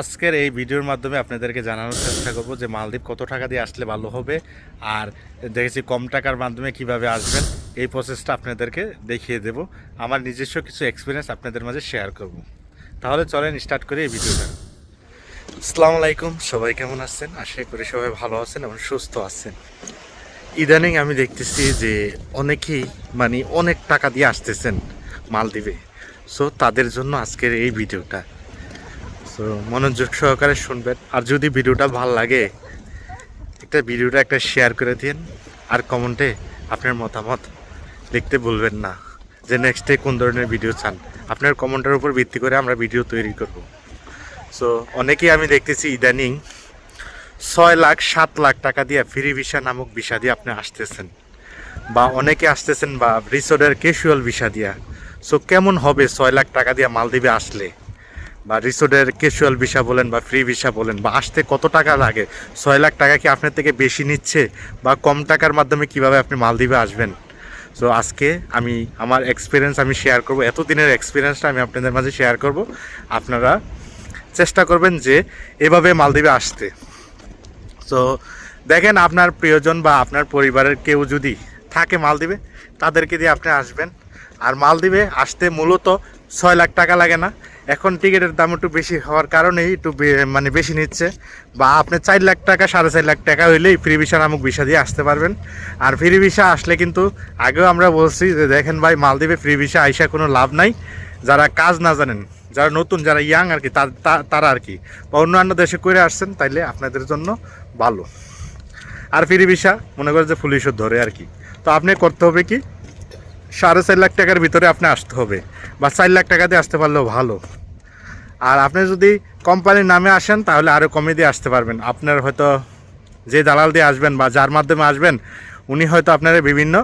আজকের এই ভিডিওর মাধ্যমে আপনাদেরকে জানানোর চেষ্টা করব যে মালদ্বীপ কত টাকা দিয়ে আসলে ভালো হবে আর দেখেছি কম টাকার মাধ্যমে কীভাবে আসবেন। এই প্রসেসটা আপনাদেরকে দেখিয়ে দেব। আমার নিজস্ব কিছু এক্সপিরিয়েন্স আপনাদের মাঝে শেয়ার করব। তাহলে চলেন স্টার্ট করি এই ভিডিওটা। আসসালামু আলাইকুম, সবাই কেমন আছেন? আশা করি সবাই ভালো আছেন এবং সুস্থ আছেন। ইদানিং আমি দেখতেছি যে অনেকেই মানে অনেক টাকা দিয়ে আসতেছেন মালদ্বীপে। সো তাদের জন্য আজকের এই ভিডিওটা। সো মনোযোগ সহকারে শুনবেন। আর যদি ভিডিওটা ভালো লাগে, একটা ভিডিওটা একটা শেয়ার করে দিন। আর কমেন্টে আপনার মতামত লিখতে ভুলবেন না। যে নেক্সটে কোন ধরনের ভিডিও চান, আপনার কমেন্টের উপর ভিত্তি করে আমরা ভিডিও তৈরি করব। সো অনেকেই আমি দেখতেছি ইদানিং ছয় লাখ, সাত লাখ টাকা দিয়ে ফ্রি ভিসা নামক ভিসা দিয়ে আপনি আসতেছেন। বা অনেকে আসতেছেন বা রিসোর্টের ক্যাশুয়াল ভিসা দিয়া। সো কেমন হবে ছয় লাখ টাকা দিয়ে মালদ্বীপে আসলে? বা রিসোর্টের ক্যাশুয়াল ভিসা বলেন বা ফ্রি ভিসা বলেন বা আসতে কত টাকা লাগে? ছয় লাখ টাকা কি আপনার থেকে বেশি নিচ্ছে? বা কম টাকার মাধ্যমে কীভাবে আপনি মালদ্বীপে আসবেন? সো আজকে আমি, আমার এক্সপিরিয়েন্স আমি শেয়ার করব, এতদিনের এক্সপিরিয়েন্সটা আমি আপনাদের মাঝে শেয়ার করব। আপনারা চেষ্টা করবেন যে এভাবে মালদ্বীপে আসতে। সো দেখেন আপনার প্রিয়জন বা আপনার পরিবারের কেউ যদি থাকে মালদ্বীপে, তাদেরকে দিয়ে আপনি আসবেন। আর মালদ্বীপে আসতে মূলত ছয় লাখ টাকা লাগে না। এখন টিকিটের দাম একটু বেশি হওয়ার কারণেই একটু মানে বেশি নিচ্ছে। বা আপনি চার লাখ টাকা, সাড়ে চার লাখ টাকা হইলেই ফ্রি ভিসা নামক ভিসা দিয়ে আসতে পারবেন। আর ফ্রি ভিসা আসলে কিন্তু আগেও আমরা বলছি যে দেখেন ভাই, মালদ্বীপে ফ্রি ভিসা আইসা কোনো লাভ নাই। যারা কাজ না জানেন, যারা নতুন, যারা ইয়াং আর কি তারা আর কি, বা অন্যান্য দেশে করে আসছেন, তাইলে আপনাদের জন্য ভালো। আর ফ্রি ভিসা, মনে করেন যে পুলিশও ধরে আর কি। তো আপনি করতে হবে কি? সাড়ে চার লাখ টাকার ভিতরে আপনি আসতে হবে বা চার লাখ টাকা দিয়ে আসতে পারলেও ভালো। আর আপনি যদি কোম্পানির নামে আসেন, তাহলে আরও কমে দিয়ে আসতে পারবেন। আপনার হয়তো যে দালাল দিয়ে আসবেন বা যার মাধ্যমে আসবেন, উনি হয়তো আপনার বিভিন্ন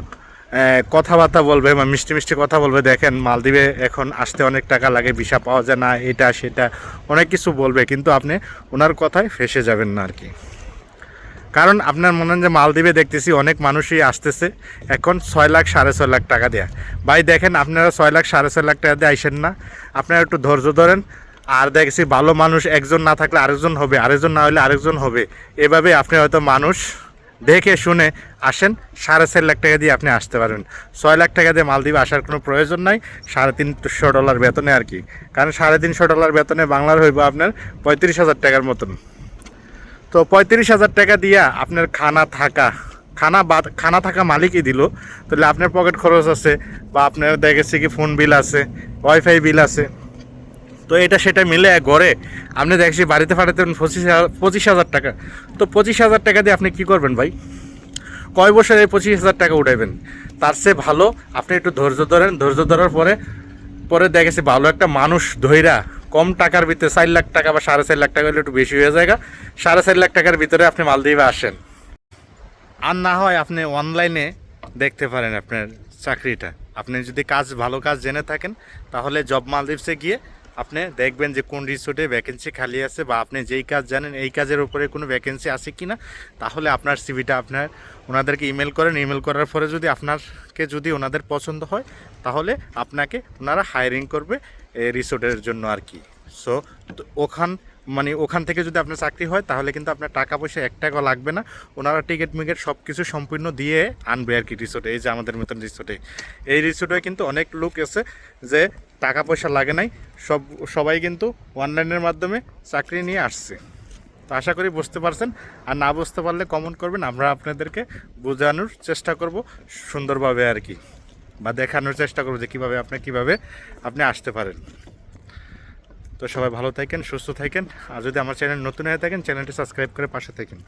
কথাবার্তা বলবে বা মিষ্টি মিষ্টি কথা বলবে। দেখেন, মালদ্বীপে এখন আসতে অনেক টাকা লাগে, ভিসা পাওয়া যায় না, এটা সেটা, অনেক কিছু বলবে। কিন্তু আপনি ওনার কথায় ফেসে যাবেন না আর কি। কারণ আপনার মনে হয় যে মালদ্বীপে দেখতেছি অনেক মানুষই আসতেছে। এখন ছয় লাখ, সাড়ে ছয় লাখ টাকা দেয়া। ভাই, দেখেন আপনারা ছয় লাখ, সাড়ে ছয় লাখ টাকা দিয়ে আইসেন না। আপনারা একটু ধৈর্য ধরেন। আর দেখছি ভালো মানুষ, একজন না থাকলে আরেকজন হবে, আরেকজন না হলে আরেকজন হবে। এভাবে আপনি হয়তো মানুষ দেখে শুনে আসেন, সাড়ে চার লাখ টাকা দিয়ে আপনি আসতে পারবেন। ছয় লাখ টাকা দিয়ে মালদ্বীপে আসার কোনো প্রয়োজন নাই, সাড়ে তিনশো ডলার বেতনে আর কি। কারণ সাড়ে তিনশো ডলার বেতনে বাংলার হইব আপনার পঁয়ত্রিশ হাজার টাকার মতন। তো পঁয়ত্রিশ হাজার টাকা দিয়া আপনার খানা থাকা, খানা বাদ খানা থাকা মালিকই দিল। তাহলে আপনার পকেট খরচ আছে বা আপনার দেখেছি কি ফোন বিল আছে ওয়াইফাই বিল আছে। তো এটা সেটা মিলে গড়ে আপনি দেখছি বাড়িতে ফাটাতে পঁচিশ পঁচিশ হাজার টাকা। তো পঁচিশ হাজার টাকা দিয়ে আপনি কি করবেন ভাই? কয় বছর এই পঁচিশ হাজার টাকা উঠাইবেন? তার চেয়ে ভালো আপনি একটু ধৈর্য ধরেন। ধৈর্য ধরার পরে পরে দেখেছি ভালো একটা মানুষ ধৈরা কম টাকার ভিতরে চার লাখ টাকা বা সাড়ে চার লাখ টাকা হলে একটু বেশি হয়ে যায় সাড়ে চার লাখ টাকার ভিতরে আপনি মালদ্বীপে আসেন। আর না হয় আপনি অনলাইনে দেখতে পারেন আপনার চাকরিটা। আপনি যদি কাজ, ভালো কাজ জেনে থাকেন, তাহলে জব মালদ্বীপসে গিয়ে আপনি দেখবেন যে কোন রিসোর্টে ভ্যাকেন্সি খালি আছে বা আপনি যেই কাজ জানেন, এই কাজের উপরে কোনো ভ্যাকেন্সি আছে কি না তাহলে আপনার সিভিটা আপনার ওনাদেরকে ইমেল করেন। ইমেল করার পরে যদি আপনাকে যদি ওনাদের পছন্দ হয়, তাহলে আপনাকে ওনারা হায়ারিং করবে এই রিসোর্টের জন্য আর কি। সো ওখান মানে ওখান থেকে যদি আপনার চাকরি হয়, তাহলে কিন্তু আপনার টাকা পয়সা এক টাকাও লাগবে না। ওনারা টিকিট মিকেট সব কিছু সম্পূর্ণ দিয়ে আনবে আর কি রিসোর্টে এই যে আমাদের মতন রিসোর্টে এই রিসোর্টে কিন্তু অনেক লোক এসে যে টাকা পয়সা লাগে নাই, সব, সবাই কিন্তু অনলাইনের মাধ্যমে চাকরি নিয়ে আসছে। তো আশা করি বুঝতে পারছেন। আর না বুঝতে পারলে কমেন্ট করবেন, আমরা আপনাদেরকে বোঝানোর চেষ্টা করব সুন্দরভাবে আর কি, বা দেখানোর চেষ্টা করব যে কীভাবে আপনি কীভাবে আপনি আসতে পারেন। তো সবাই ভালো থাকেন, সুস্থ থাকেন। আর যদি আমার চ্যানেল নতুন হয়ে থাকেন, চ্যানেলটি সাবস্ক্রাইব করে পাশে থাকেন।